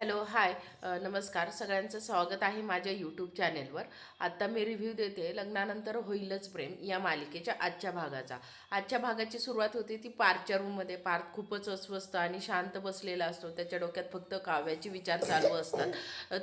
Hello hi. नमस्कार. सगळ्यांचं स्वागत आहे माझ्या यूट्यूब चॅनेलवर आत्ता मी रिव्ह्यू देते लग्नानंतर होईलच प्रेम या मालिकेच्या आजच्या भागाचा. आजच्या भागाची सुरुवात होते ती पार्थच्या रूममध्ये पार्थ खूपच अस्वस्थ आणि शांत बसलेला असतो. त्याच्या डोक्यात फक्त काव्याचे विचार चालू असतात.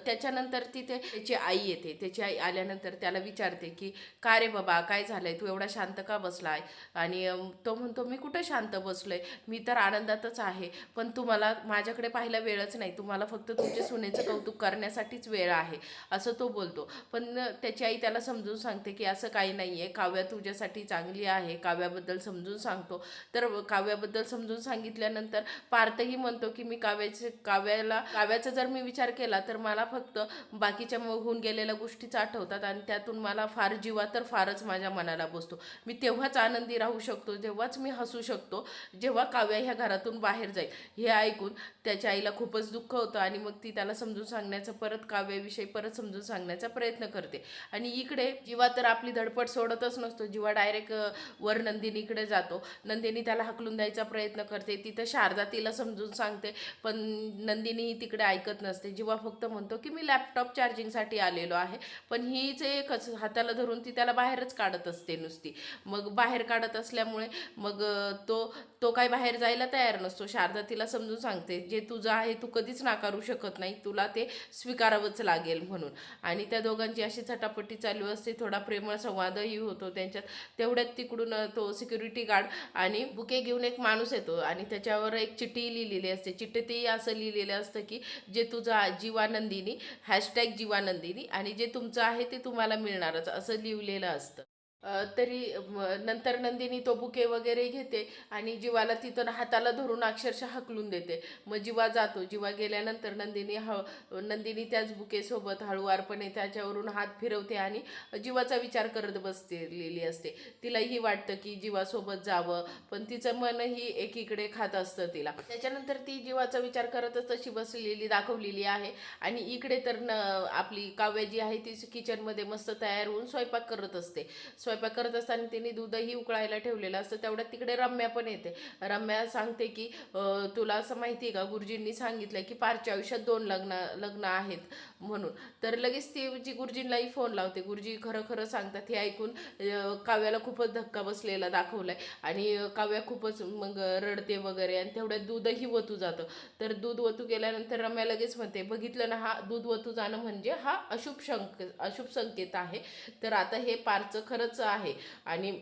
त्याच्यानंतर तिथे त्याची आई येते. त्याची आई आल्यानंतर त्याला विचारते की का रे बाबा? काय झालंय? तू एवढा शांत का बसलाय? आणि तो म्हणतो मी कुठं शांत बसलोय? मी तर आनंदातच आहे. पण तुम्हाला माझ्याकडे पाहायला वेळच नाही. तुम्हाला फक्त तुमच्या सुनेचं कौतुक करण्यासाठीच वेळ आहे असं तो बोलतो. पण त्याची आई त्याला समजून सांगते की असं काही नाही आहे काव्या तुझ्यासाठी चांगली आहे काव्याबद्दल समजून सांगतो. तर काव्याबद्दल समजून सांगितल्यानंतर पार्थही म्हणतो की मी काव्याचे काव्याला काव्याचा जर मी विचार केला तर मला फक्त बाकीच्या होऊन गेलेल्या गोष्टीच आठवतात आणि त्यातून मला फार जीवा तर फारच माझ्या मनाला बसतो. मी तेव्हाच आनंदी राहू शकतो तेव्हाच मी हसू शकतो जेव्हा काव्या ह्या घरातून बाहेर जाईल. हे ऐकून त्याच्या आईला खूपच दुःख होतं आणि मग ती त्याला समजून सांगण्याचं परत काव्याविषयी परत समजून सांगण्याचा प्रयत्न करते. आणि इकडे जीवा तर आपली धडपड सोडतच नसतो. जीवा डायरेक्ट वर नंदिनीकडे जातो. नंदिनी त्याला हकलून द्यायचा प्रयत्न करते. तिथं शारदा तिला समजून सांगते पण नंदिनी तिकडे ऐकत नसते. जीवा फक्त म्हणतो की मी लॅपटॉप चार्जिंगसाठी आलेलो आहे. पण हीच एकच हाताला धरून ती त्याला बाहेरच काढत असते नुसती. मग बाहेर काढत असल्यामुळे मग तो तो काय बाहेर जायला तयार नसतो. शारदा तिला समजून सांगते जे तुझं आहे तू कधीच नाकारू शकत नाही तुला ते स्वीकारावंच लागेल म्हणून. आणि त्या दोघांची अशी झटापटी चालू असते थोडा प्रेमळ संवादही होतो त्यांच्यात. तेवढ्यात तिकडून तो सिक्युरिटी गार्ड आणि बुके घेऊन एक माणूस येतो आणि त्याच्यावर एक चिठ्ठी लिहिलेली असते. चिठ्ठीतही असं लिहिलेलं असतं की जे तुझं जीवानंदिनी हॅशटॅग जीवानंदिनी आणि जे तुमचं आहे ते तुम्हाला मिळणारच असं लिहिलेलं असतं. तरी नंतर नंदिनी तो बुके वगैरे घेते आणि जीवाला तिथं हाताला धरून अक्षरशः हकलून देते. मग जीवा जातो. जीवा गेल्यानंतर नंदिनी ह नंदिनी त्याच बुकेसोबत हळूवारपणे त्याच्यावरून हात फिरवते आणि जीवाचा विचार करत बसलेली असते. तिलाही वाटतं की जीवासोबत जावं पण तिचं मनही एकीकडे खात असतं तिला. त्याच्यानंतर ती जीवाचा विचार करतच तशी बसलेली दाखवलेली आहे. आणि इकडे तर न आपली काव्य जी आहे ती किचनमध्ये मस्त तयार होऊन स्वयंपाक करत असते. स्वयंपाक करत असताना तिने दूधही उकळायला ठेवलेलं असतं. तेवढ्यात तिकडे रम्या पण येते. रम्या सांगते की तुला असं माहिती आहे का? गुरुजींनी सांगितलं की पारच्या आयुष्यात दोन लग्न लग्न आहेत म्हणून. तर लगेच ती जी गुरुजींनाही फोन लावते. गुरुजी खरं खरं सांगतात. हे ऐकून काव्याला खूपच धक्का बसलेला दाखवलाय आणि काव्या खूपच मग रडते वगैरे आणि तेवढ्यात दूधही वतू जातं. तर दूध वतू गेल्यानंतर रम्या लगेच म्हणते बघितलं ना हा दूध वतू जाणं म्हणजे हा अशुभ शंक अशुभ संकेत आहे. तर आता हे पारचं खरंच आहे. आणि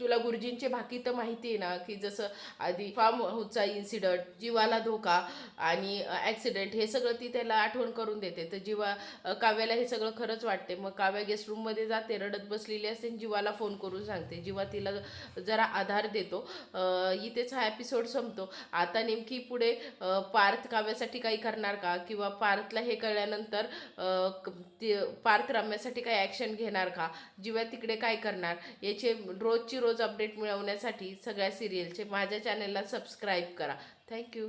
तुला गुरुजींचे बाकी तर माहिती आहे ना की जसं आधी फार्म हाऊसचा इन्सिडंट जीवाला धोका आणि ॲक्सिडेंट हे सगळं ती त्याला आठवण करून देते. तर जीवा काव्याला हे सगळं खरंच वाटते. मग काव्या गेस्ट रूममध्ये जाते रडत बसलेली असते आणि जीवाला फोन करून सांगते. जीवा तिला जरा आधार देतो. इथेच हा एपिसोड संपतो. आता नेमकी पुढे पार्थ काव्यासाठी काही करणार का? किंवा पार्थला हे कळल्यानंतर ते पार्थ रम्यासाठी काही ॲक्शन घेणार का? जीवा तिकडे काय करणार? याचे रोजची रोज अपडेट मिळवण्यासाठी सगळ्या सिरियलचे माझ्या चॅनलला सबस्क्राईब करा. थँक्यू